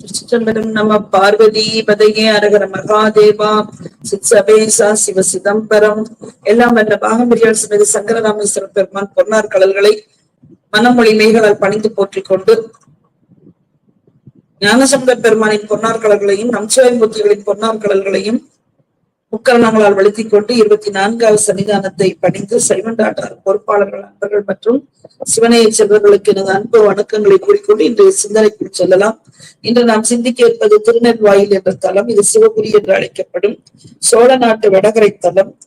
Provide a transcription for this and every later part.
திருச்சிற்றம்பலம் நம பார்வதி பதையே அரகர மகாதேவா. சிற்சபேசா சிவ சிதம்பரம். எல்லாம் வந்த பாகம்பிரியால் சிமதி சங்கரராமேஸ்வர பெருமான் பொன்னார் கடல்களை மனமொழி மேகளால் பணிந்து போற்றிக் கொண்டு ஞானசம்பர் பெருமானின் பொன்னார் கடல்களையும் நம்சிவாய்மூர்த்திகளின் பொன்னார் கடல்களையும் முக்கரணங்களால் வழுத்திக் கொண்டு இருபத்தி நான்காவது சன்னிதானத்தை பணிந்து சைவண்டாட்டார் பொறுப்பாளர்கள் அன்பர்கள் மற்றும் சிவனையை செல்வர்களுக்கு எனது அன்பு வணக்கங்களை கூறிக்கொண்டு இன்றைய சிந்தனைக்குள் செல்லலாம். இன்று நாம் சிந்திக்க இருப்பது திருநெல்வாயில் என்ற தலம் இது சிவபுரி என்று அழைக்கப்படும் சோழ நாட்டு வடகரை தலம்.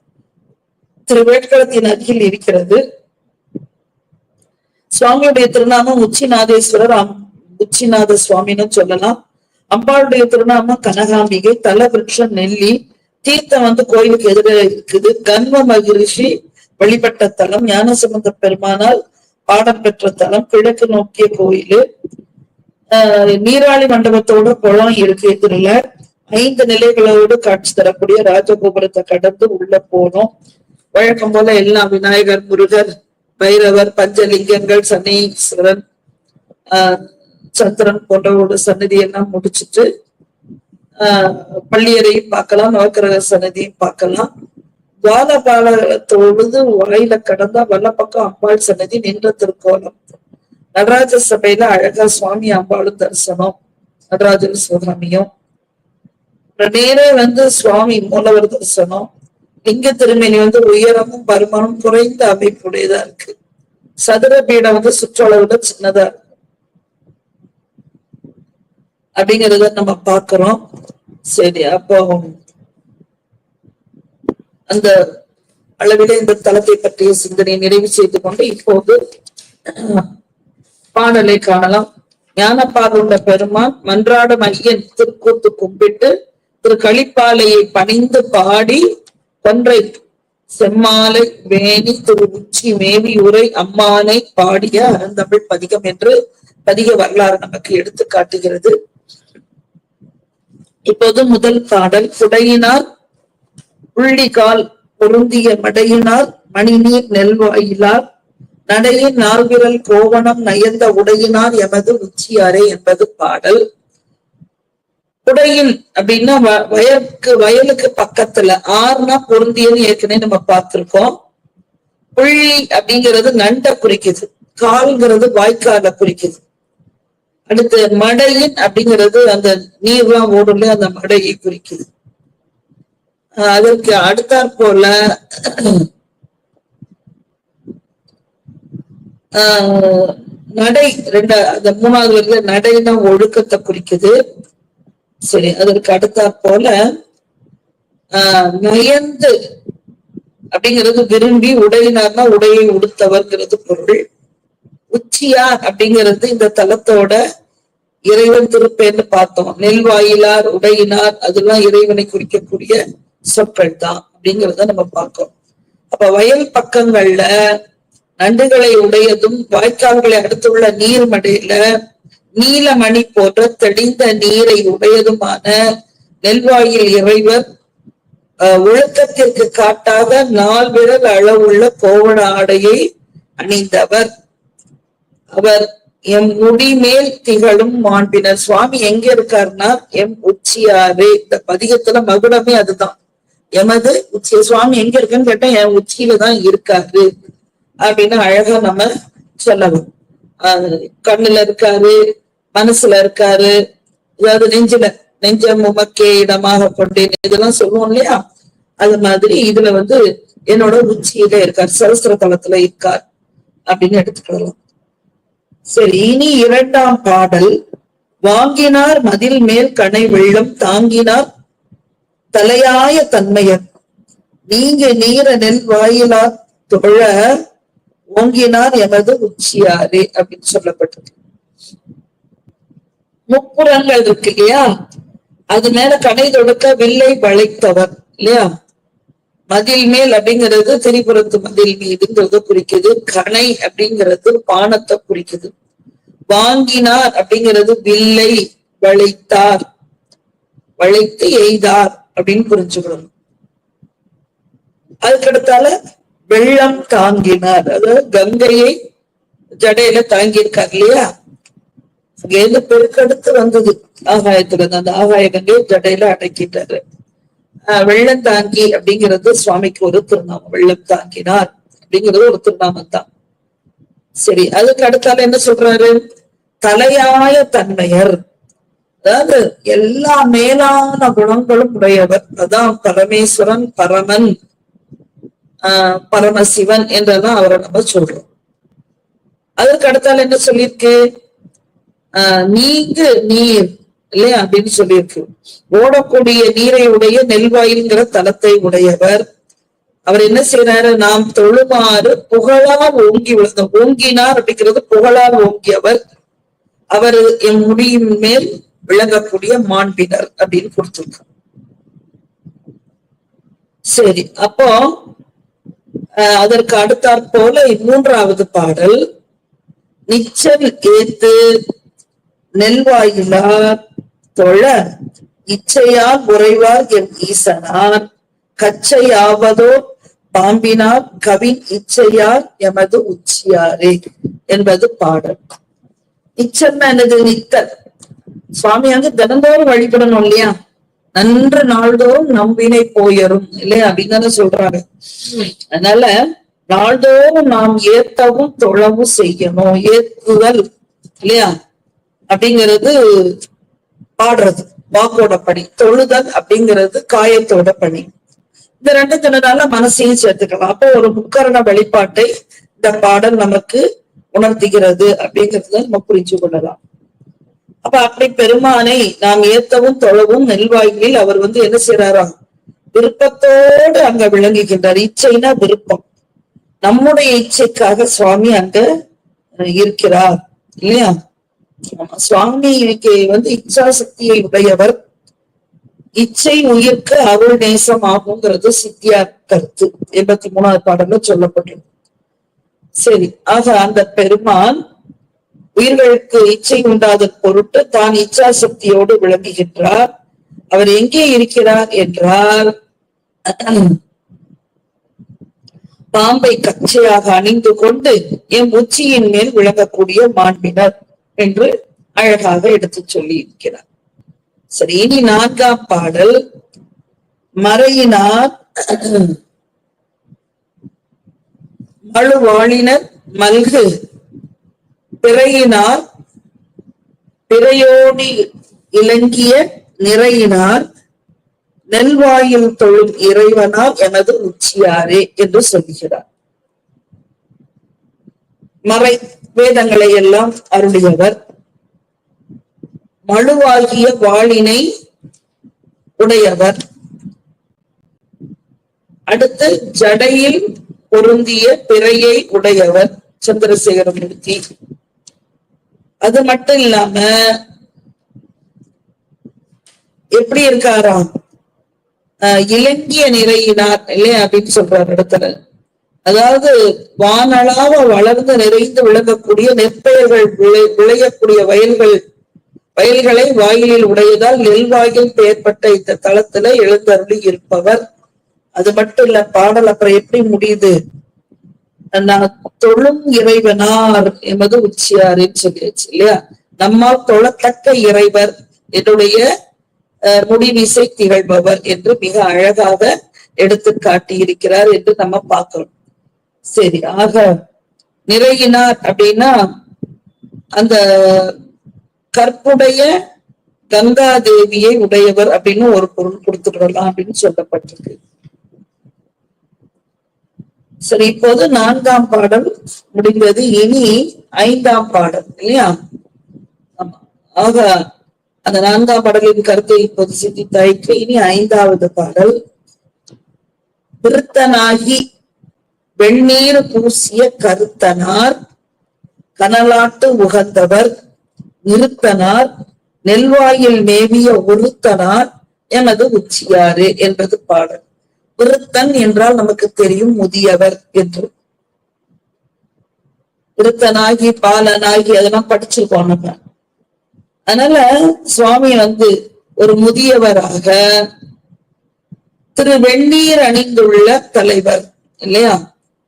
திருவேட்களத்தின் அருகில் இருக்கிறது. சுவாமியுடைய திருநாமம் உச்சிநாதேஸ்வரர் அம்- உச்சிநாத சுவாமின்னு சொல்லலாம். அம்பாளுடைய திருநாமம் கனகாம்பிகை தல விருட்சம் நெல்லி தீர்த்தம் வந்து கோயிலுக்கு எதிர இருக்குது. கண்ம மகிழ்ச்சி வழிபட்ட தலம் ஞானசம்பந்த பெருமானால் பாடம் பெற்ற தலம் கிழக்கு நோக்கிய கோயிலு. ஆஹ் நீராளி மண்டபத்தோட குளம் இருக்கு எதிரில. ஐந்து நிலைகளோடு காட்சி தரக்கூடிய ராஜகோபுரத்தை கடந்து உள்ள போனோம். வழக்கம் போல எல்லாம் விநாயகர் முருகர் பைரவர் பஞ்சலிங்கங்கள் சனீஸ்வரன் ஆஹ் சந்திரன் போன்றவோட சன்னதி எல்லாம் முடிச்சிட்டு பள்ளியறையும் பார்க்கலாம் நவக்கிரக சன்னதியும் பார்க்கலாம். துவாலபால பாலத்தொழுது வாயில கடந்தா வல்ல பக்கம் அம்பாள் சன்னதி நின்ற திருக்கோலம். நடராஜ சபையில அழகா சுவாமி அம்பாளும் தரிசனம் நடராஜர் சுவாமியும். நேரே வந்து சுவாமி மூலவர் தரிசனம். லிங்க திருமேனி வந்து உயரமும் பருமனும் குறைந்த அமைப்புடையதா இருக்கு. சதுர பீடம் வந்து சுற்றளவுல சின்னதா இருக்கு. அப்படிங்கறத நம்ம பார்க்கிறோம். சரி அப்போ அந்த அளவிலே இந்த தளத்தை பற்றிய சிந்தனை நிறைவு செய்து கொண்டு இப்போது பாடலை காணலாம். ஞானப்பாலுள்ள பெருமான் மன்றாட மையன் திருக்கூத்து கும்பிட்டு திரு களிப்பாலையை பணிந்து பாடி கொன்றை செம்மாலை வேணி திரு உச்சி மேவி உரை அம்மானை பாடிய அருந்தமிழ் பதிகம் என்று பதிக வரலாறு நமக்கு எடுத்து காட்டுகிறது. இப்போது முதல் பாடல் குடையினார் புள்ளிகால் பொருந்திய மடையினார் மணிநீர் நெல்வாயிலார் நடையின் நால்விரல் கோவணம் நயந்த உடையினார் எமது உச்சியாரே என்பது பாடல். உடையின் அப்படின்னா வ- வயலுக்கு வயலுக்கு பக்கத்துல ஆறுனா பொருந்தியன்னு ஏற்கனவே நம்ம பார்த்திருக்கோம். புள்ளி அப்படிங்கிறது நண்டை குறிக்குது கால்ங்கிறது வாய்க்கால குறிக்குது. அடுத்து மடையின் அப்படிங்கிறது அந்த நீர்லாம் ஓடல அந்த மடையை குறிக்குது. அதற்கு அடுத்தாற் போல ஆஹ் நடை ரெண்டு அந்த மூணாவது இருந்து நடைனா ஒழுக்கத்தை குறிக்குது. சரி அதற்கு அடுத்தாற் போல ஆஹ் நயந்து அப்படிங்கிறது விரும்பி உடையினார்னா உடையை உடுத்தவர்ங்கிறது பொருள். உச்சியா அப்படிங்கிறது இந்த தலத்தோட இறைவன் திருப்பேன்னு பார்த்தோம். நெல் வாயிலார் உடையினார் அதெல்லாம் இறைவனை குறிக்கக்கூடிய சொற்கள் தான் அப்படிங்கிறத நம்ம பார்க்கிறோம். அப்ப வயல் பக்கங்கள்ல நண்டுகளை உடையதும் வாய்க்கால்களை அடுத்துள்ள நீர்மடையில நீலமணி போன்ற தெளிந்த நீரை உடையதுமான நெல்வாயில் இறைவர் ஒழுக்கத்திற்கு காட்டாத நால் விரல் அளவுள்ள கோவண ஆடையை அணிந்தவர். அவர் எம் முடிமேல் திகழும் மாண்பினர். சுவாமி எங்க இருக்காருன்னா எம் உச்சியாரே. இந்த பதிகத்துல மகுடமே அதுதான். எமது உச்சி சுவாமி எங்க இருக்குன்னு கேட்டா என் உச்சியில தான் இருக்காரு. அப்படின்னு அழகா நம்ம சொல்லலாம் ஆஹ் கண்ணுல இருக்காரு மனசுல இருக்காரு. அதாவது நெஞ்சில நெஞ்சம் உமக்கே இடமாக கொண்டேன் இதெல்லாம் சொல்லுவோம் இல்லையா? அது மாதிரி இதுல வந்து என்னோட உச்சியில இருக்கார். சரஸ்திர தலத்துல இருக்கார். அப்படின்னு எடுத்துக்கலாம் சரி இனி இரண்டாம் பாடல். வாங்கினார் மதில் மேல் கனை வெள்ளம் தாங்கினார் தலையாய தன்மையர். நீங்க நீர நெல் வாயிலா தொழ ஓங்கினார் எமது உச்சியாரே அப்படின்னு சொல்லப்பட்டது. முப்புறங்கள் இருக்கு இல்லையா? அது மேல கடை தொடுக்க வில்லை வளைத்தவர் இல்லையா? மதில் மேல் அப்படிங்கிறது திரிபுரத்து மதில் மீதுங்கிறத குறிக்குது. கனை அப்படிங்கிறது பானத்தை குறிக்குது. வாங்கினார் அப்படிங்கிறது வில்லை வளைத்தார் வளைத்து எய்தார் அப்படின்னு புரிஞ்சுக்கணும். அதுக்கடுத்தால வெள்ளம் தாங்கினார். அதாவது கங்கையை ஜடையில தாங்கியிருக்கார் இல்லையா? இல்லையா அங்கேருந்து பெருக்கெடுத்து வந்தது. ஆகாயத்துல இருந்து அந்த ஆகாய கங்கையை ஜடையில அடக்கிட்டாரு. வெள்ளம் தாங்கி அப்படிங்கிறது சுவாமிக்கு ஒரு திருநாமம். வெள்ளம் தாங்கினார் அப்படிங்கிறது ஒரு திருநாமம் தான் சரி அதுக்கு அடுத்தால என்ன சொல்றாரு? தலையாய தன்மையர். அதாவது எல்லா மேலான குணங்களும் உடையவர். அதான் பரமேஸ்வரன் பரமன் ஆஹ் பரமசிவன் என்றெல்லாம் அவரை நம்ம சொல்றோம். அதுக்கு அடுத்தால என்ன சொல்லியிருக்கு? ஆஹ் நீங்கு நீர். இல்லையா? அப்படின்னு சொல்லியிருக்கு. ஓடக்கூடிய நீரை உடைய நெல்வாயில்ங்கிற தலத்தை உடையவர். அவர் என்ன செய்யறாரு நாம் தொழுமாறு புகழா ஓங்கி விழுந்த ஓங்கினார் அப்படிங்கிறது புகழா ஓங்கியவர். அவர் என் முடியின் மேல் விளங்கக்கூடிய மாண்பினர் அப்படின்னு கொடுத்திருக்கார். சரி அப்போ ஆஹ் அதற்கு அடுத்தாற் போல மூன்றாவது பாடல். நிச்சல் ஏத்து நெல்வாயிலார் தொழ இச்சையால் உறைவார் என் ஈசனார். கச்சையாவதோ பாம்பினார் கவின் இச்சையார் எமது உச்சியாரே என்பது பாடல். இச்சம் எனது நித்தல் சுவாமி வந்து தினந்தோறும் வழிபடணும் இல்லையா? நன்று நாள்தோறும் நம்பினை போயரும். இல்லையா? அப்படின்னு தானே சொல்றாங்க. அதனால நாள்தோறும் நாம் ஏத்தவும் தொழவும் செய்யணும் ஏத்துதல். இல்லையா? அப்படிங்கிறது பாடுறது. வாக்கோட பணி தொழுதல் அப்படிங்கிறது காயத்தோட பணி. இந்த ரெண்டு தினனால மனசையும் சேர்த்துக்கலாம். அப்போ ஒரு முக்கரண வெளிப்பாட்டை இந்த பாடல் நமக்கு உணர்த்துகிறது அப்படிங்கறத நம்ம புரிஞ்சு கொள்ளலாம். அப்ப அப்படி பெருமானை நாம் ஏத்தவும் தொழவும் நெல்வாயில் அவர் வந்து என்ன செய்யறாராம் விருப்பத்தோடு அங்க விளங்குகின்றார். இச்சைனா விருப்பம். நம்முடைய இச்சைக்காக சுவாமி அங்க இருக்கிறார். இல்லையா? சுவாமிக்கு வந்து இச்சா சக்தியை உடையவர். இச்சை உயிர்க்கு அருள் நேசம் ஆகுங்கிறது சித்தியார் கருத்து எண்பத்தி மூணாவது பாடல்ல சொல்லப்பட்டது சரி ஆக அந்த பெருமான் உயிர்களுக்கு இச்சை உண்டாத பொருட்டு தான் இச்சா சக்தியோடு விளங்குகின்றார். அவர் எங்கே இருக்கிறார் என்றால் பாம்பை கச்சையாக அணிந்து கொண்டு என் உச்சியின் மேல் விளங்கக்கூடிய மாண்பினர் என்று அழகாக எடுத்துச் சொல்லி இருக்கிறார் சரி இனி நான்காம் பாடல். மறையினார் மழுவாளினர் மல்கு பிறையினார் பிறையோடி இலங்கிய நிறையினார் நெல்வாயில் தொழும் இறைவனார் எனது உச்சியாரே என்று சொல்கிறார் மறை வேதங்களை எல்லாம் அருளியவர். மழுவாகிய வாளினை உடையவர். அடுத்து ஜடையில் பொருந்திய பிறையை உடையவர் சந்திரசேகரமூர்த்தி. அது மட்டும் இல்லாம எப்படி இருக்காராம்? ஆஹ் இலங்கிய நிறையினார் இல்லையா அப்படின்னு சொல்றாரு இடத்துல அதாவது வானளாவ வளர்ந்து நிறைந்து விளங்கக்கூடிய நெற்பயிர்கள் விளை விளையக்கூடிய வயல்கள் வயல்களை வாயிலில் உடையதால் நெல்வாயில் பெயர்பட்ட இந்த தளத்துல எழுந்தருளி இருப்பவர். அது மட்டும் இல்ல பாடல் அப்புறம் எப்படி முடியுது? நான் தொழும் இறைவனார் என்பது உச்சியாருன்னு சொல்லியாச்சு இல்லையா? நம்மால் தொழத்தக்க இறைவர் என்னுடைய அஹ், முடிவிசை திகழ்பவர் என்று மிக அழகாக எடுத்து காட்டி இருக்கிறார் என்று நம்ம பார்க்கிறோம். சரி ஆக நிறையினார் அப்படின்னா அந்த கற்புடைய கங்கா தேவியை உடையவர் அப்படின்னு ஒரு பொருள் கொடுத்துடலாம் அப்படின்னு சொல்லப்பட்டிருக்கு. சரி இப்போது நான்காம் பாடல் முடிந்தது. இனி ஐந்தாம் பாடல் இல்லையா? ஆமா. ஆக அந்த நான்காம் பாடலின் கருத்தை இப்போது சிந்தித்தாய்க்கு இனி ஐந்தாவது பாடல். விருத்தனாகி வெண்ணீர் பூசிய கருத்தனார் கனலாட்டு உகந்தவர் நிறுத்தனார் நெல்வாயில் மேவிய ஒருத்தனார் எனது உச்சியாறு என்பது பாடல். விருத்தன் என்றால் நமக்கு தெரியும் முதியவர் என்று. விருத்தனாகி பாலனாகி அதெல்லாம் படிச்சிருக்கோம் நம்ம. அதனால சுவாமி வந்து ஒரு முதியவராக திரு வெந்நீர் அணிந்துள்ள தலைவர் இல்லையா?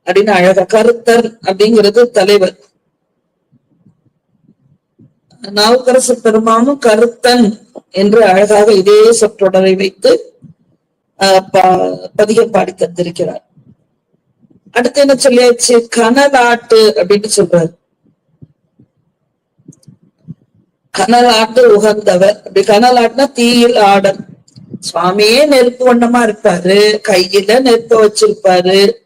அப்படின்னு அழகா கருத்தர் அப்படிங்கிறது தலைவர். நாவுக்கரசு பெருமானும் கருத்தன் என்று அழகாக இதே சொற்றொடரை வைத்து ஆஹ் பதிகம் பாடி தந்திருக்கிறார். அடுத்து என்ன சொல்லியாச்சு? கனலாட்டு அப்படின்னு சொல்றாரு. கனலாட்டு உகந்தவர். அப்படி கனலாட்டுனா தீயில் ஆடல். சுவாமியே நெருப்பு வண்ணமா இருப்பாரு. கையில நெருப்ப வச்சிருப்பாரு.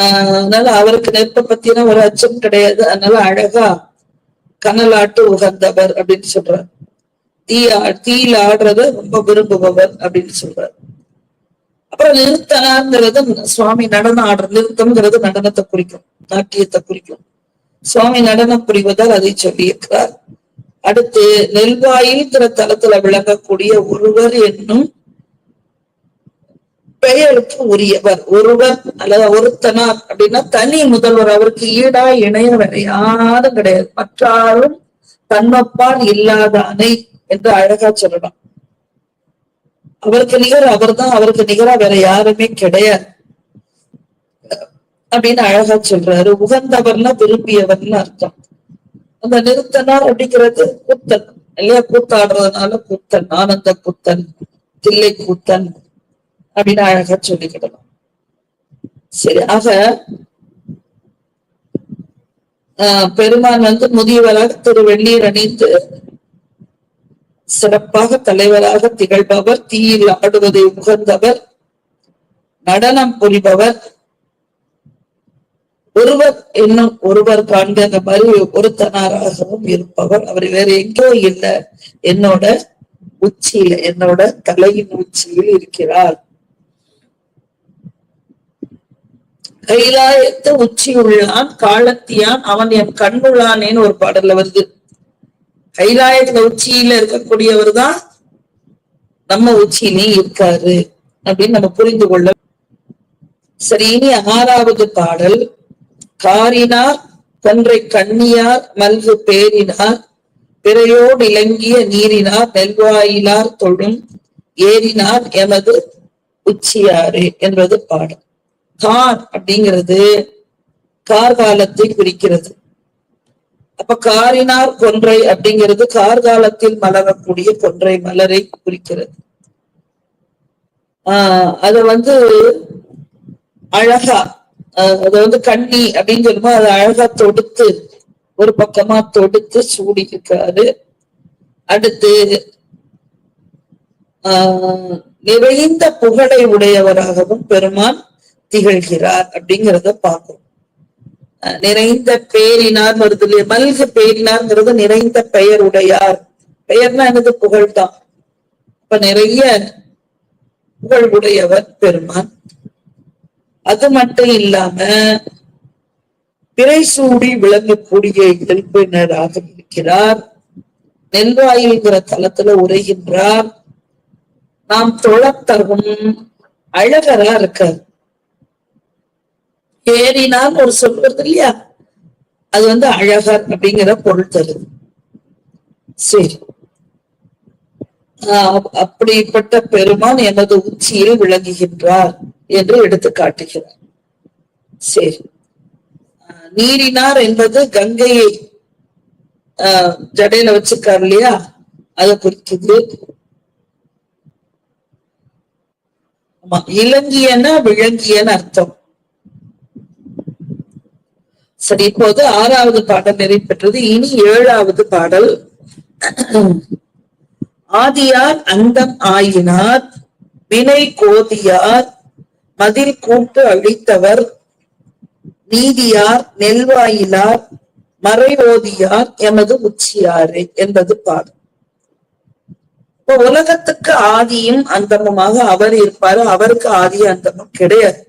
அதனால அவருக்கு நெருப்பை பத்தின ஒரு அச்சம் கிடையாது. அதனால அழகா கனலாட்டு உகந்தவர் அப்படின்னு சொல்றார். தீ தீயில ஆடுறத ரொம்ப விரும்புபவர் அப்படின்னு சொல்றாரு. அப்புறம் நிறுத்தனாங்கிறது சுவாமி நடனம் ஆடுற நிறுத்தம்ங்கிறது நடனத்தை குறிக்கும் நாட்டியத்தை குறிக்கும். சுவாமி நடனம் புரிவதால் அதை சொல்லியிருக்கிறார். அடுத்து நெல்வாயில்ங்கிற தலத்துல விளங்கக்கூடிய ஒருவர் என்னும் பெயருக்கு உரியவர் ஒருவர் அல்லது ஒருத்தனார் அப்படின்னா தனி முதல்வர் அவருக்கு ஈடா இணைய வேற யாரும் கிடையாது. மற்றாரும் தன்னப்பால் இல்லாத அணை என்று அழகா சொல்லலாம். அவருக்கு நிகர் அவர்தான் அவருக்கு நிகரா வேற யாருமே கிடையாது. அப்படின்னு அழகா சொல்றாரு. உகந்தவர்னா விரும்பியவர்னு அர்த்தம். அந்த நிறுத்தனார் அப்படிங்கிறது கூத்தன் இல்லையா? கூத்தாடுறதுனால கூத்தன் ஆனந்த கூத்தன் தில்லை கூத்தன் அப்படின்னு அழகா சொல்லிக்கிடலாம். சரி ஆக பெருமான் வந்து முதியவராக திரு வெந்நீர் அணிந்து சிறப்பாக தலைவராக திகழ்பவர் தீயில் ஆடுவதை உகந்தவர் நடனம் புரிபவர். ஒருவர் என்னும் ஒருவர் காண்கிற அந்த மாதிரி ஒருத்தனாராகவும் இருப்பவர். அவர் வேற எங்கோ இல்லை. என்னோட உச்சியில என்னோட தலையின் உச்சியில் இருக்கிறார். கைலாயத்து உச்சி உள்ளான் காலத்தியான் அவன் என் கண்ணுள்ளானேன்னு ஒரு பாடல்ல வருது. கைலாயத்துல உச்சியில இருக்கக்கூடியவர் தான் நம்ம உச்சியிலே இருக்காரு அப்படின்னு நம்ம புரிந்து கொள்ள சரி இனி ஆறாவது பாடல். காரினார் கொன்றை கண்ணியார் மல்கு பேரினார் பிறையோடு இலங்கிய நீரினார் நெல்வாயிலார் தொழும் ஏறினார் எமது உச்சியாறு என்பது பாடல். கார் அப்படிங்கிறது கார்காலத்தை குறிக்கிறது. அப்ப காரினார் கொன்றை அப்படிங்கிறது கார்காலத்தில் மலரக்கூடிய கொன்றை மலரை குறிக்கிறது. ஆஹ் அத வந்து அழகா ஆஹ் அத வந்து கண்ணி அப்படின்னு சொல்லும்போது அதை அழகா தொடுத்து ஒரு பக்கமா தொடுத்து சூடி இருக்காரு அடுத்து ஆஹ் நிறைந்த புகழை உடையவராகவும் பெருமான் திகழ்கிறார் அப்படிங்கிறத பார்க்கிறோம் அஹ் நிறைந்த பேரினார் வருது இல்லையா மல்க பேரினார்ங்கிறது நிறைந்த பெயர் உடையார். பெயர்னா எனது புகழ் தான் நிறைய புகழ் உடையவர் பெருமான். அது மட்டும் இல்லாம பிறை சூடி விளங்கக்கூடிய இயல்பினராக இருக்கிறார். நெல்வாயில்ங்கிற தலத்துல உரைகின்றார். நாம் தொழத்தரும் அழகரா இருக்கார். பேரினான்னு ஒரு சொல் வருது இல்லையா? அது வந்து அழகர் அப்படிங்கிற பொருள் தருது. சரி. ஆஹ் அப்படிப்பட்ட பெருமான் எனது உச்சியில் விளங்குகின்றார் என்று எடுத்து காட்டுகிறார். சரி. நீரினார் என்பது கங்கையை ஆஹ் ஜடையில வச்சிருக்காரு இல்லையா? அதை குறிக்குது. ஆமா இலங்கியன விளங்கியன்னு அர்த்தம். சரி இப்போது ஆறாவது பாடல் நிறைவு பெற்றது. இனி ஏழாவது பாடல். ஆதியார் அந்தம் ஆயினார் வினை கோதியார் மதில் கூட்டு அழித்தவர் நீதியார் நெல்வாயிலார் மறைவோதியார் எமது உச்சியாரே என்பது பாடல். இப்ப உலகத்துக்கு ஆதியும் அந்தமுமாக அவர் இருப்பாரு. அவருக்கு ஆதி அந்தமும் கிடையாது.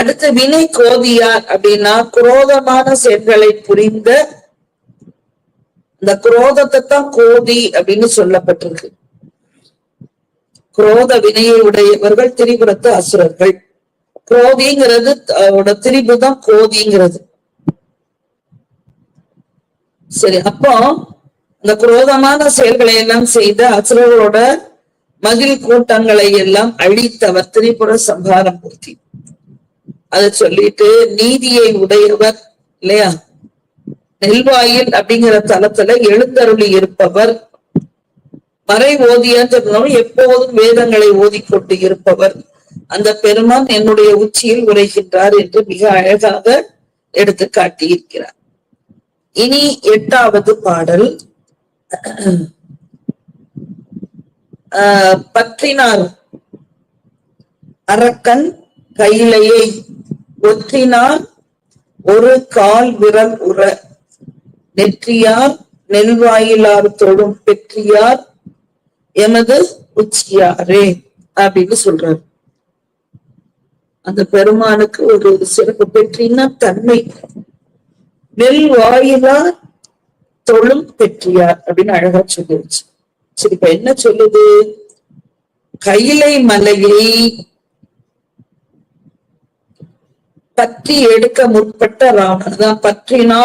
அடுத்து வினை கோதியார் அப்படின்னா குரோதமான செயல்களை புரிந்த இந்த குரோதத்தை தான் கோதி அப்படின்னு சொல்லப்பட்டிருக்கு. குரோத வினையை உடையவர்கள் திரிபுரத்து அசுரர்கள். கோதிங்கிறது அவரோட திரிபு தான் கோதிங்கிறது. சரி அப்போ இந்த குரோதமான செயல்களை எல்லாம் செய்த அசுரர்களோட மகிழ் கூட்டங்களை எல்லாம் அழித்தவர் திரிபுர சம்ஹாரம் மூர்த்தி அதை சொல்லிட்டு நீதியை உடையவர் இல்லையா? நெல்வாயில் அப்படிங்கிற தலத்துல எழுந்தருளி இருப்பவர். மறை ஓதியான்னு சொன்னாலும் எப்போதும் வேதங்களை ஓதிக்கொண்டு இருப்பவர். அந்த பெருமான் என்னுடைய உச்சியில் உரைகின்றார் என்று மிக அழகாக எடுத்து காட்டியிருக்கிறார். இனி எட்டாவது பாடல். ஆஹ் பற்றினார் அரக்கன் கையிலேயே ஒற்றினால் ஒரு கால் விரல் உற. நெற்றியார் நெல்வாயிலார் தொடும் பெற்றியார் எமது உச்சியாரே அப்படின்னு சொல்றாரு. அந்த பெருமானுக்கு ஒரு சிறப்பு பெற்றினா தன்மை. நெல் வாயிலார் தொழும் பெற்றியார் அப்படின்னு அழகா சொல்லிருச்சு. சரி இப்ப என்ன சொல்லுது? கையிலை மலையை பற்றி எடுக்க முற்பட்ட ராவணன் தான். பற்றினா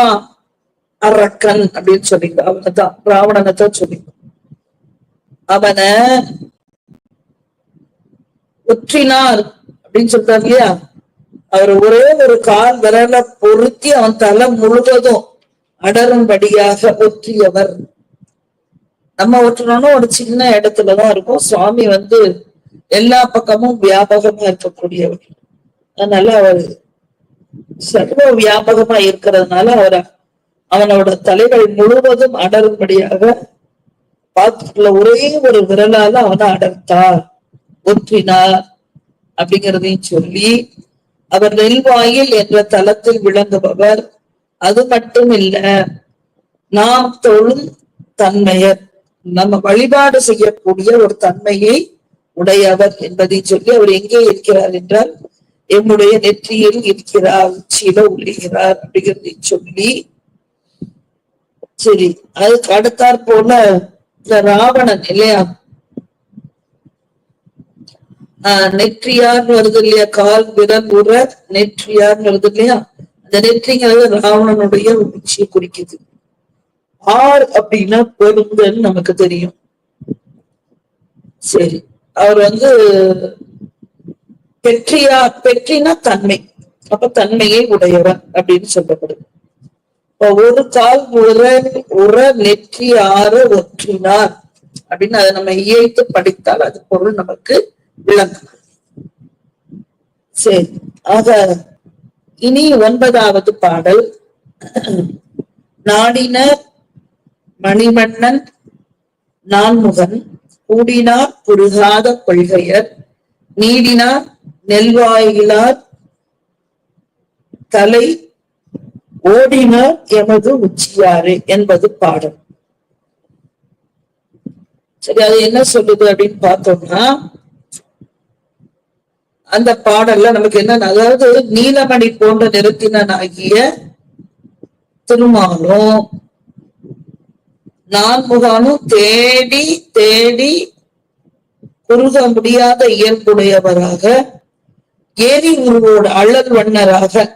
அரக்கன் அப்படின்னு சொல்லிங்க அவனதான் ராவணனை தான் சொல்லிங்க அவனை ஒற்றினார் அப்படின்னு சொல்றாரு இல்லையா? அவர் ஒரே ஒரு கால் விரல பொருத்தி அவன் தலை முழுவதும் அடரும்படியாக ஒற்றியவர். நம்ம ஒற்றணும்னா ஒரு சின்ன இடத்துலதான் இருக்கும். சுவாமி வந்து எல்லா பக்கமும் வியாபகமா இருக்கக்கூடியவர். அதனால அவர் சர்வ வியாபகமா இருக்கிறதுனால அவர் அவனோட தலைகள் முழுவதும் அடரும்படியாக பாத்துக்குள்ள ஒரே ஒரு விரலால அவனை அடர்த்தார். ஒற்றினார் அப்படிங்கிறதையும் சொல்லி அவர் நெல்வாயில் என்ற தலத்தில் விளங்குபவர். அது மட்டும் இல்ல நாம் தொழும் தன்மையர். நம்ம வழிபாடு செய்யக்கூடிய ஒரு தன்மையை உடையவர் என்பதை சொல்லி அவர் எங்கே இருக்கிறார் என்றால் என்னுடைய நெற்றியில் இருக்கிறார் உச்சியில உள்ளிகிறார் அப்படிங்கிறதை சொல்லி சரி அதுக்கு அடுத்தாற் போல இந்த ராவணன் இல்லையா ஆஹ் நெற்றியார்னு வருது இல்லையா? கால் விரல் உற நெற்றியார்னு வருது இல்லையா? அந்த நெற்றிங்கிறது ராவணனுடைய உச்சியை குறிக்குது. ஆர் அப்படின்னா பெருங்கன்னு நமக்கு தெரியும். சரி அவர் வந்து பெற்றியா பெற்றினா தன்மை. அப்ப தன்மையை உடையவன் அப்படின்னு சொல்லப்படுது ஒரு கால் உற உற நெற்றி ஆற ஒற்றினார் அப்படின்னு அதை நம்ம இயைத்து படித்தால் அது பொருள் நமக்கு விளங்கும். சரி ஆக இனி ஒன்பதாவது பாடல். நாடினர் மணிமன்னன் நான்முகன் கூடினார் புருகாத கொள்கையர் நீடினார் நெல்வாயிலார் தலை ஓடினார் எமது உச்சியாறு என்பது பாடல் சரி அது என்ன சொல்லுது அப்படின்னு பார்த்தோம்னா அந்த பாடல்ல நமக்கு என்ன அதாவது நீலமணி போன்ற நிறத்தினனாகிய திருமாலும் நான்முகானும் தேடி தேடி குறுக முடியாத இயல்புடையவராக ஏரி உருவோடு அழல் வண்ணராக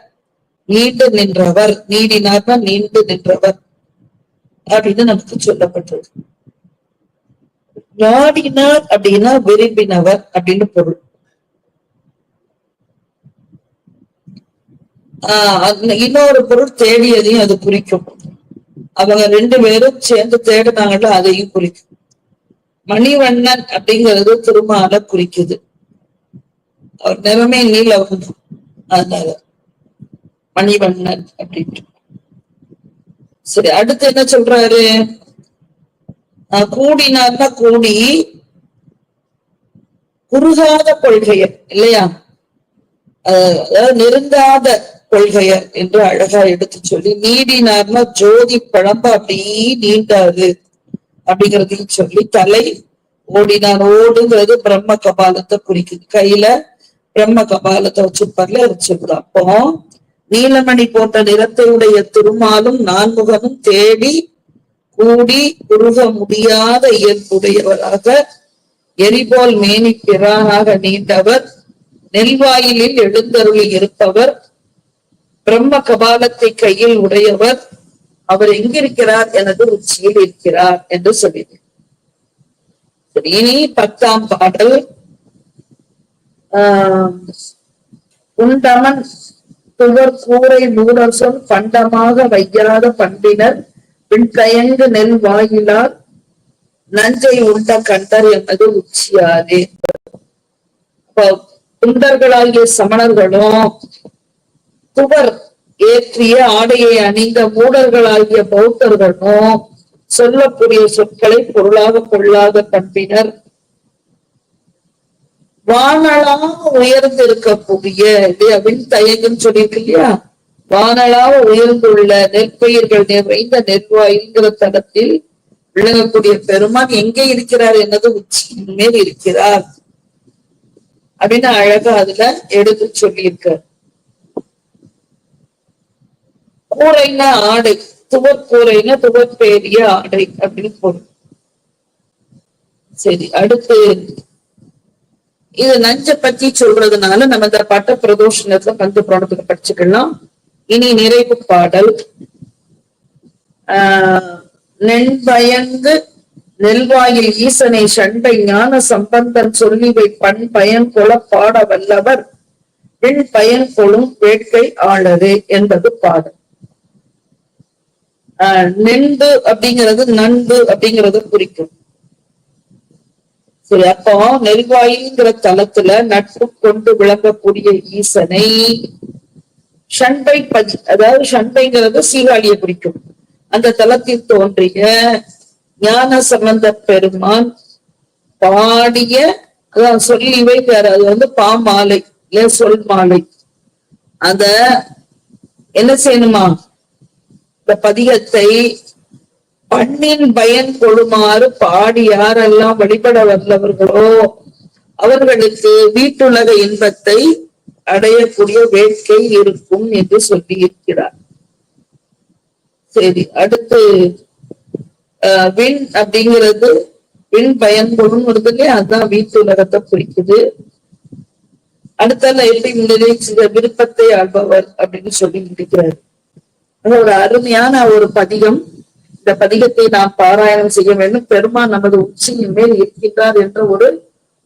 நீண்டு நின்றவர் நீடினார்னா நீண்டு நின்றவர் அப்படின்னு நமக்கு சொல்லப்பட்டது நாடினார் அப்படின்னா விரும்பினவர் அப்படின்னு பொருள். ஆஹ் இன்னொரு பொருள் தேடியதையும் அது குறிக்கும். அவங்க ரெண்டு பேரும் சேர்ந்து தேடினாங்கல்ல அதையும் குறிக்கும். மணிவண்ணன் அப்படிங்கிறது திருமால குறிக்குது. அவர் நிறமே நீலவன் அதனால மணிவண்ணன் அப்படின்ட்டு. சரி அடுத்து என்ன சொல்றாரு? கூடினார்னா கூடி குறுகாத கொள்கையர் இல்லையா? ஆஹ் அதாவது நெருங்காத கொள்கையர் என்று அழகா எடுத்து சொல்லி நீடினார்னா ஜோதி பழம்ப அப்படியே நீண்டாது அப்படிங்கறதையும் சொல்லி தலை ஓடினார். ஓடுங்கிறது பிரம்ம கபாலத்தை குறிக்குது. கையில பிரம்ம கபாலத்தை வச்சிருப்பார்ல அது அப்போ நீலமணி போன்ற நிறத்தையுடைய திருமாலும் நான்முகமும் தேடி கூடி உருக முடியாத இயல்புடையவராக எரிபோல் மேனி பிறானாக நீண்டவர் நெல்வாயிலில் எழுந்தருளி இருப்பவர் பிரம்ம கபாலத்தை கையில் உடையவர் அவர் எங்கிருக்கிறார் எனது உச்சியில் இருக்கிறார் என்று சொல்லினார். இனி பத்தாம் பாடல். உண்டமன் துவர் கூரை நூறர் சொல் பண்டமாக வையாத பண்பினர் பின்தயங்கு நெல் வாயிலார் நஞ்சை உண்ட கண்டர் என்பது உச்சியாரே புந்தர்களாகிய குண்டர்களாகிய சமணர்களும் துவர் ஏற்றிய ஆடையை அணிந்த மூடர்களாகிய பௌத்தர்களும் சொல்லக்கூடிய சொற்களை பொருளாக கொள்ளாத பண்பினர் வானளாக இருக்க இது அப்படின்னு தயங்கன்னு சொல்லியிருக்கு இல்லையா? வானளாக உயர்ந்துள்ள நெற்பயிர்கள் நிறைந்த நெற்வாயில்ங்கிற தடத்தில் விளங்கக்கூடிய பெருமான் எங்கே இருக்கிறார் என்னது உச்சியின் மேல் இருக்கிறார். அப்படின்னு அழகா அதுல எடுத்து சொல்லியிருக்க கூரைன்னா ஆடை துவக்கூரைன்னா துவப்பேரிய ஆடை அப்படின்னு பொருள் சரி அடுத்து இது நஞ்ச பத்தி சொல்றதுனால நம்ம இந்த பட்ட பிரதோஷத்துல பந்து புராணத்துக்கு படிச்சுக்கலாம். இனி நிறைவு பாடல். ஆஹ் நென்பயங்கு நெல்வாயில் ஈசனை சண்டை ஞான சம்பந்தன் சொல்லிவை பண் பயன் கொல பாட வல்லவர். பெண் பயன் கொளும் வேட்கை ஆளது என்பது பாடல். ஆஹ் நெண்டு அப்படிங்கிறது நண்டு அப்படிங்கிறது குறிக்கும். அப்போ நெல்வாயில்ங்கிற தலத்துல நட்பு கொண்டு விளங்கக்கூடிய ஈசனை ஷண்பை பதி அதாவது ஷண்பைங்கிறது சீகாழியை குறிக்கும். அந்த தலத்தில் தோன்றிய ஞான சம்பந்த பெருமான் பாடிய அதான் சொல்லி வைக்கிறார் அது வந்து பாமாலை இல்ல சொல் மாலை. அத என்ன செய்யணுமா? இந்த பதிகத்தை பண்ணின் பயன் கொள்ளுமாறு பாடி யாரெல்லாம் வழிபட வந்தவர்களோ அவர்களுக்கு வீட்டுலக இன்பத்தை அடையக்கூடிய வேட்கை இருக்கும் என்று சொல்லி இருக்கிறார் சரி அடுத்து வின் விண் அப்படிங்கிறது விண் பயன்படும் வருது இல்லையா? அதுதான் வீட்டுலகத்தை குறிக்குது. அடுத்தால எப்படி நினைச்ச விருப்பத்தை ஆள்பவர் அப்படின்னு சொல்லி முடிக்கிறார். அது ஒரு அருமையான ஒரு பதிகம். இந்த பதிகத்தை நாம் பாராயணம் செய்ய வேண்டும். பெருமான் நமது உச்சியின் மேல் இருக்கின்றார் என்ற ஒரு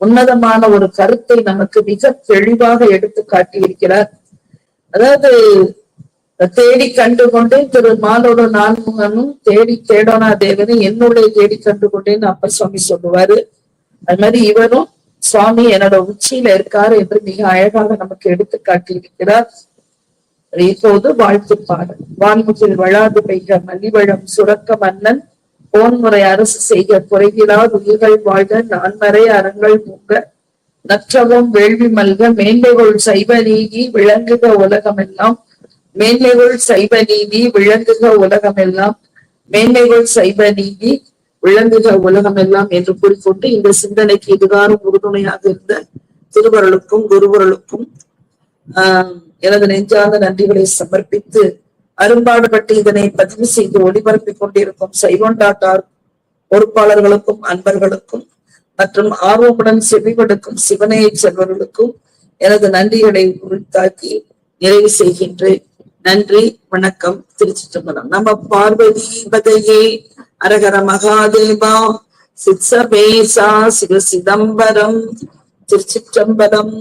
உன்னதமான ஒரு கருத்தை நமக்கு மிக தெளிவாக எடுத்து காட்டியிருக்கிறார். அதாவது தேடி கண்டு கொண்டே திரு மாலோட நான்முகனும் தேடி தேடோனா தேவனும் என்னுடைய தேடி கண்டு கொண்டேன்னு அப்ப சுவாமி சொல்லுவாரு. அது மாதிரி இவரும் சுவாமி என்னோட உச்சியில இருக்காரு என்று மிக அழகாக நமக்கு எடுத்து காட்டியிருக்கிறார். இப்போது வாழ்த்து பாடல் வான்முகில் வளாது பெய்க மலிவழம் சுரக்க மன்னன். போன்முறை அரசு செய்க குறைவிலா உயிர்கள் வாழ்க நான்மறை அறங்கள் மூங்க. நற்றவும் வேள்வி மல்க மேன்மைகள் சைவ நீதி விளங்குக உலகமெல்லாம். மேன்மைகள் சைவ நீதி விளங்குக உலகமெல்லாம். மேன்மைகள் சைவ நீதி விளங்குக உலகமெல்லாம் என்று கூறிக்கொண்டு இந்த சிந்தனைக்கு இதுகாரும் உறுதுணையாக இருந்த திருவருளுக்கும் குருவருளுக்கும் ஆஹ் எனது நெஞ்சார்ந்த நன்றிகளை சமர்ப்பித்து அரும்பாடுபட்டு இதனை பதிவு செய்து ஒளிபரப்பிக் கொண்டிருக்கும் சைவன் டாட்டார் பொறுப்பாளர்களுக்கும் அன்பர்களுக்கும் மற்றும் ஆர்வமுடன் செவிபடுக்கும் சிவனையை செல்வர்களுக்கும் எனது நன்றிகளை உரித்தாக்கி நிறைவு செய்கின்றேன். நன்றி வணக்கம் திருச்சிற்றம்பலம். நம்ம பார்வதி பதையே அரகர மகாதேவா சித்சபேசா சிவ சிதம்பரம் திருச்சிற்றம்பலம்.